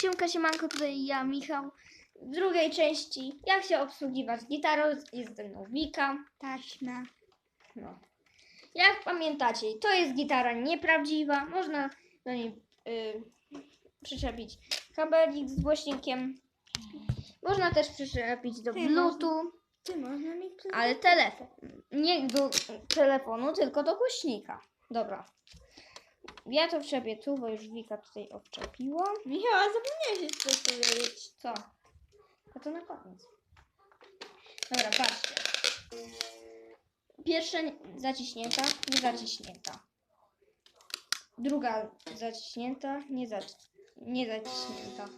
Siemka, siemanko, tutaj ja, Michał. W drugiej części, jak się obsługiwać gitarą, jest ze mną Wika. Taśma. No. Jak pamiętacie, to jest gitara nieprawdziwa. Można do niej y, przyczepić kabelik z głośnikiem. Można też przyczepić do Ty, Bluetooth, Ty można mi ale telefon. Nie do telefonu, tylko do głośnika. Dobra. Ja to wczepię tu, bo już Wika tutaj obczepiła. Michał, a zapomniałeś jeszcze coś powiedzieć. Co? A to na koniec. Dobra, patrzcie. Pierwsza zaciśnięta, nie zaciśnięta. Druga zaciśnięta, nie, zaci nie zaciśnięta.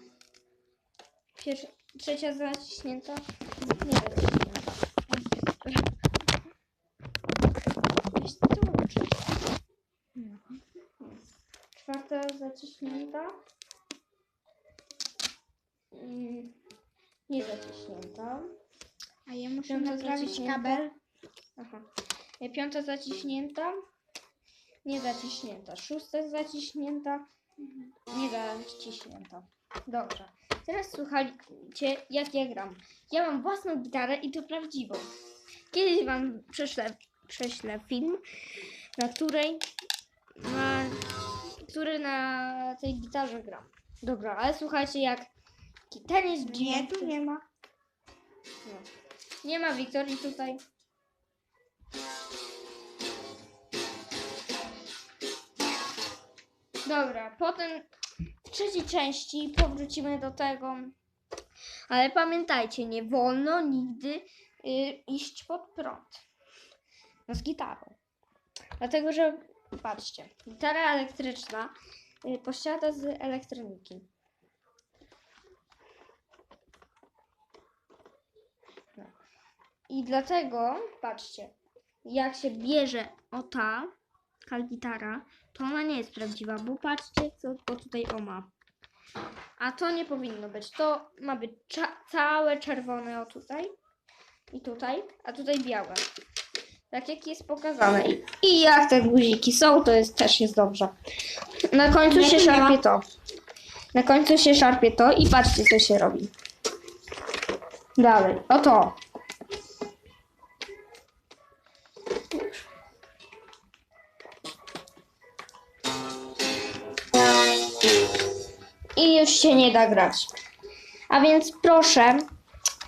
Pierwsza, trzecia zaciśnięta, nie zaciśnięta. Zaciśnięta. Mm, Nie zaciśnięta. A ja muszę Piąta naprawić zaciśnięta. kabel. Aha. Piąta zaciśnięta. Nie zaciśnięta. Szósta zaciśnięta. Nie zaciśnięta. Dobrze. Teraz słuchajcie, jak ja gram. Ja mam własną gitarę i to prawdziwą. Kiedyś wam prześlę, prześlę film, na której który na tej gitarze gram. Dobra, ale słuchajcie, jak ten jest Nie, tu nie ma. No. Nie ma Wiktorii tutaj. Dobra, potem w trzeciej części powrócimy do tego. Ale pamiętajcie, nie wolno nigdy y, iść pod prąd. No z gitarą. Dlatego, że patrzcie, gitara elektryczna y, posiada z elektroniki. I dlatego, patrzcie, jak się bierze o ta, ta gitara, to ona nie jest prawdziwa, bo patrzcie, co to tutaj o ma. A to nie powinno być. To ma być cza- całe czerwone o tutaj i tutaj, a tutaj białe. Tak jak jest pokazane. I, I jak te guziki są, to jest też jest dobrze. Na końcu się szarpie to. Na końcu się szarpie to i patrzcie, co się robi. Dalej. Oto. I już się nie da grać. A więc proszę,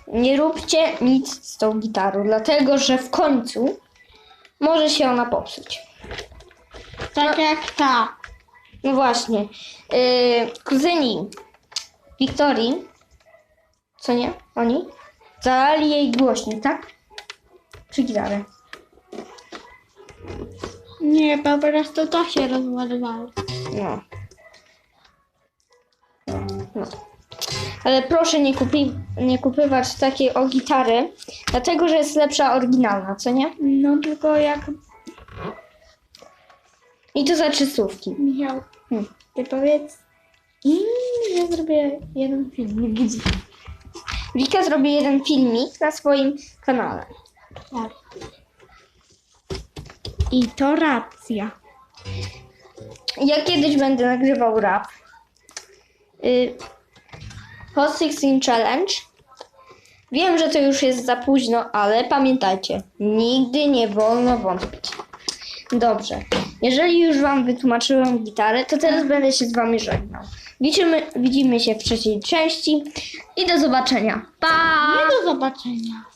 nie róbcie nic z tą gitarą, dlatego że w końcu może się ona popsuć. Tak jak ta. No właśnie. Yy, kuzyni Wiktorii, co nie? Oni? Zalali jej głośnik, tak? Czy gitarę? Nie, po prostu to się rozładowało. No. no. Ale proszę nie, kupi, nie kupywać takiej o gitary, dlatego że jest lepsza oryginalna, co nie? No tylko jak I to za trzystówki. Michał, Hmm. ty powiedz. Mm, ja zrobię jeden filmik. Wika zrobi jeden filmik na swoim kanale. Tak. I to racja. Ja kiedyś będę nagrywał rap. Y, Hot 16 Challenge. Wiem, że to już jest za późno, ale pamiętajcie, nigdy nie wolno wątpić. Dobrze. Jeżeli już Wam wytłumaczyłem gitarę, to teraz będę się z Wami żegnał. Widzimy, widzimy się w trzeciej części i do zobaczenia. Pa! Nie do zobaczenia.